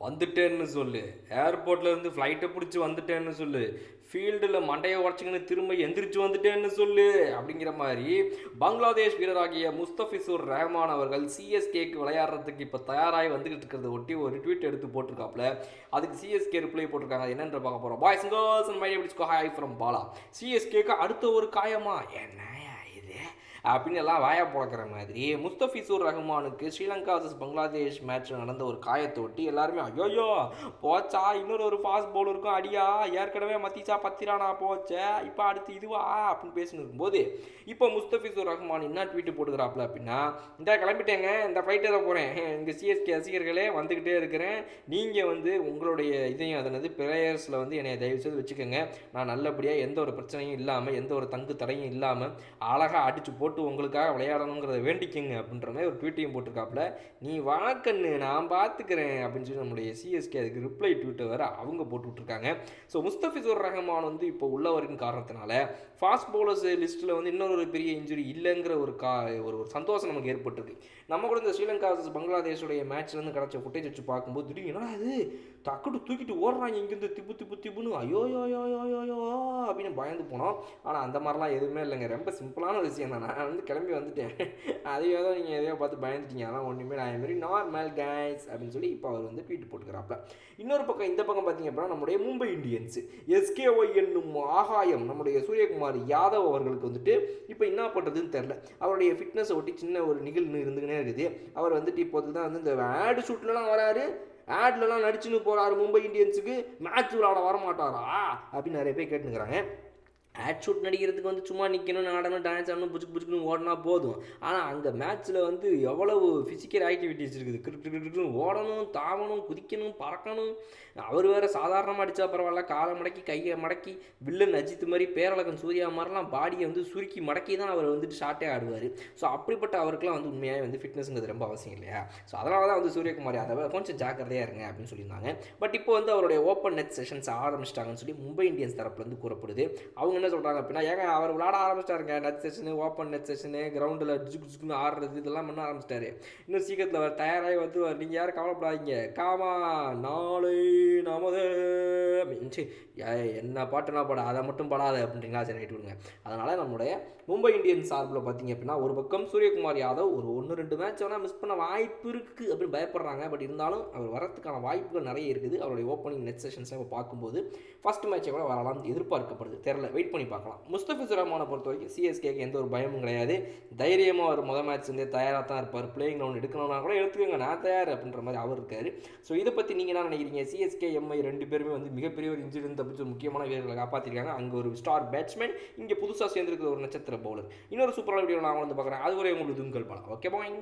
வந்துட்டேன்னு சொல்லு. ஏர்போர்ட்லேருந்து ஃப்ளைட்டை பிடிச்சி வந்துட்டேன்னு சொல்லு. ஃபீல்டில் மண்டையை உடச்சிங்கன்னு திரும்ப எந்திரிச்சு வந்துட்டேன்னு சொல்லு. அப்படிங்கிற மாதிரி பங்களாதேஷ் வீரராகிய முஸ்தபிசூர் ரஹ்மான் அவர்கள் சிஎஸ்கேக்கு விளையாடுறதுக்கு இப்போ தயாராகி வந்துக்கிட்டு இருக்கிறத ஒட்டி ஒரு ட்வீட் எடுத்து போட்டிருக்காப்புல. அதுக்கு சிஎஸ்கே ரிப்ளை போட்டிருக்காங்க. என்னென்ற பார்க்க போகிறோம் பாய்ஸ் கேர்ள்ஸ் அண்ட் மை பிடிச்சிக்கோ ஹாய் ஃப்ரம் பாலா சிஎஸ்கேக்கு அடுத்த ஒரு காயமா? என்ன இது? அப்படின்னு எல்லாம் வாயா பழக்கிற மாதிரி முஸ்தபிசூர் ரஹ்மானுக்கு ஸ்ரீலங்கா வர்சஸ் பங்களாதேஷ் மேட்ச் நடந்த ஒரு காயத்தை ஒட்டி எல்லாருமே ஐயோயோ போச்சா இன்னொரு ஒரு ஃபாஸ்ட் பவுலருக்கும் அடியா ஏற்கனவே மத்திச்சா பத்திரானா போச்சே இப்போ அடுத்து இதுவா அப்படின்னு பேசின்னு இருக்கும்போது இப்போ முஸ்தபிசூர் ரஹ்மான் என்ன ட்வீட் போட்டுக்கிறாப்புல அப்படின்னா இந்த கிளம்பிட்டேங்க இந்த ஃப்ளைட் போகிறேன் இங்கே சிஎஸ்கே ரசிகர்களே வந்துக்கிட்டே இருக்கிறேன். நீங்கள் வந்து உங்களுடைய இதையும் அதனது ப்ரேயர்ஸில் வந்து என்னை தயவு செய்து வச்சுக்கோங்க. நான் நல்லபடியாக எந்த ஒரு பிரச்சனையும் இல்லாமல் எந்த ஒரு தங்கு தடையும் இல்லாமல் அழகாக அடித்து போட்டு உங்களுக்காக விளையாடணுங்கிறத வேண்டிக்கங்க அப்படின்ற மாதிரி ஒரு ட்வீட்டையும் போட்டிருக்காப்புல. நீ வாக்கண்ணு நான் பார்த்துக்கிறேன் அப்படின்னு சொல்லி நம்மளுடைய சிஎஸ்கே அதுக்கு ரிப்ளை ட்வீட்டை வேறு அவங்க போட்டு விட்ருக்காங்க ஸோ முஸ்தபிசூர் ரஹ்மான் வந்து இப்போ உள்ளவரின் காரணத்தினால ஃபாஸ்ட் பவுலர்ஸ் லிஸ்ட்டில் வந்து இன்னொரு பெரிய இன்ஜுரி இல்லைங்கிற ஒரு கா ஒரு ஒரு சந்தோஷம் நமக்கு ஏற்பட்டிருக்கு. நம்ம கூட இந்த ஸ்ரீலங்கா பங்களாதேஷுடைய மேட்ச்லேருந்து கிடச்ச ஃபுட்டேஜ் வச்சு பார்க்கும்போது திடீர்னு என்னடா இது? டக்குட்டு தூக்கிட்டு ஓடுறாங்க இங்கேருந்து திப்பு திப்பு திப்புன்னு ஐயோ யோ யோ யோ யோ யோ அப்படின்னு பயந்து போனோம். ஆனால் அந்த மாதிரிலாம் எதுவுமே இல்லைங்க. ரொம்ப சிம்பிளான விஷயம் தான் நான் வந்து கிளம்பி வந்துட்டேன். அதையோ தான் நீங்கள் எதையோ பார்த்து பயந்துட்டீங்க. அதான் ஒன்றுமே நான் மாதிரி நார்மல் கேஸ் அப்படின்னு சொல்லி இப்போ அவர் வந்து ட்வீட் போட்டுக்கிறாப்ல. இன்னொரு பக்கம் இந்த பக்கம் பார்த்தீங்க அப்படின்னா நம்முடைய மும்பை இந்தியன்ஸ் எஸ்கேஒய் என்னும் ஆகாயம் நம்முடைய சூரியகுமார் யாதவ் அவர்களுக்கு வந்துட்டு இப்போ என்ன பண்ணுறதுன்னு தெரில அவருடைய ஃபிட்னஸை ஒட்டி சின்ன ஒரு நிகழ்வு இருந்துக்கினே இருக்குது. அவர் வந்துட்டு இப்போது தான் வந்து இந்த ஆடு ஷூட்லலாம் வராரு. ஆட்லலாம் நடிச்சுன்னு போகிறாரு மும்பை இந்தியன்ஸுக்கு மேட்ச் விளாட வர மாட்டாரா அப்படின்னு நிறைய பேர் கேட்டுக்கிறாங்க ஆட் ஷூட் நடிக்கிறதுக்கு வந்து சும்மா நிற்கணும் ஆடணும் டான்ஸ் ஆடணும் புச்சுக்கு புச்சுக்குன்னு ஓடினா போதும். ஆனால் அங்கே மேட்ச்சில் வந்து எவ்வளவு ஃபிசிக்கல் ஆக்டிவிட்டிஸ் இருக்குது கிரிக்கெட் கிரிக் ஓடணும் தாவணும் குதிக்கணும் பறக்கணும். அவர் வேறு சாதாரணமாக அடித்தா பரவாயில்ல. காலை மடக்கி கையை மடக்கி வில்லன் அஜித் மாதிரி பேரழகன் சூர்யா மாதிரிலாம் பாடியை வந்து சுருக்கி மடக்கி தான் அவர் வந்துட்டு ஷார்ட்டே ஆடுவார். ஸோ அப்படிப்பட்ட அவருக்குலாம் வந்து உண்மையாக வந்து ஃபிட்னஸ்ங்கிறது ரொம்ப அவசியம் இல்லையா? ஸோ அதனால தான் வந்து சூரியகுமார் யாதவ கொஞ்சம் ஜாக்கிரதையாக இருங்க அப்படின்னு சொல்லியிருந்தாங்க. பட் இப்போ வந்து அவருடைய ஓப்பன் நெட் செஷன்ஸ் ஆரம்பிச்சிட்டாங்கன்னு சொல்லி மும்பை இந்தியன்ஸ் தரப்புலேருந்து கூறப்படுது. அவங்க என்ன சொல்கிறாங்க அப்படின்னா ஏங்க அவர் விளாட ஆரம்பிச்சிட்டாருங்க. Net session open net session கிரவுண்டில் ஜுக்கு ஜுக்குன்னு ஆடுறது இதெல்லாம் பண்ண ஆரம்பிச்சிட்டாரு. இன்னும் சீக்கிரத்தில் அவர் தயாராகி வந்து நீங்கள் யாரும் கவலைப்படாதீங்க. காமா நாளை நமது இருந்துச்சு. சரி, என்ன பாட்டுனா பாட அதை மட்டும் பாடாத அப்படின்றீங்களா? சரி ரைட் விடுங்க. அதனால் நம்முடைய மும்பை இந்தியன்ஸ் சார்பில் பார்த்தீங்க அப்படின்னா ஒரு பக்கம் சூரியகுமார் யாதவ் ஒரு ஒன்று ரெண்டு மேட்ச் வேணால் மிஸ் பண்ண வாய்ப்பு இருக்குது அப்படின்னு பயப்படுறாங்க. பட் இருந்தாலும் அவர் வரத்துக்கான வாய்ப்புகள் நிறைய இருக்குது. அவருடைய ஓப்பனிங் நெட் செஷன்ஸை பார்க்கும்போது ஃபர்ஸ்ட் மேட்சை கூட வரலாம் எதிர்பார்க்கப்படுது. தெரில வெயிட் பண்ணி பார்க்கலாம். முஸ்தபிஸ் ரஹ்மானை பொறுத்த வரைக்கும் சிஎஸ்கேக்கு எந்த ஒரு பயமும் கிடையாது. தைரியமாக அவர் முதல் மேட்ச் வந்து தயாராக தான் இருப்பார். பிளேயிங் ஒன்று எடுக்கணும்னா கூட எடுத்துக்கோங்க. நான் தயார் அப்படின்ற மாதிரி அவர் இருக்காரு. ஸோ இதை பற்றி நீங்கள் என்ன நினைக்கிறீங்க? சிஎஸ்கே எம்ஐ ரெண்டு பேருமே வந்து மிகப்பெரிய ஒரு இன்சிடென்ட் தப்பிச்சு முக்கியமான வீரர்களை காப்பாற்றிருக்காங்க அங்கே ஒரு ஸ்டார் பேட்ஸ்மேன் இங்கே புதுசாக சேர்ந்துருக்கிற ஒரு நட்சத்திர பவுலர் இன்னொரு சூப்பரான வீடியோ நான் வந்து பார்க்குறேன். அதுவரை உங்களுக்கு துங்கல் பலம் ஓகே பாய்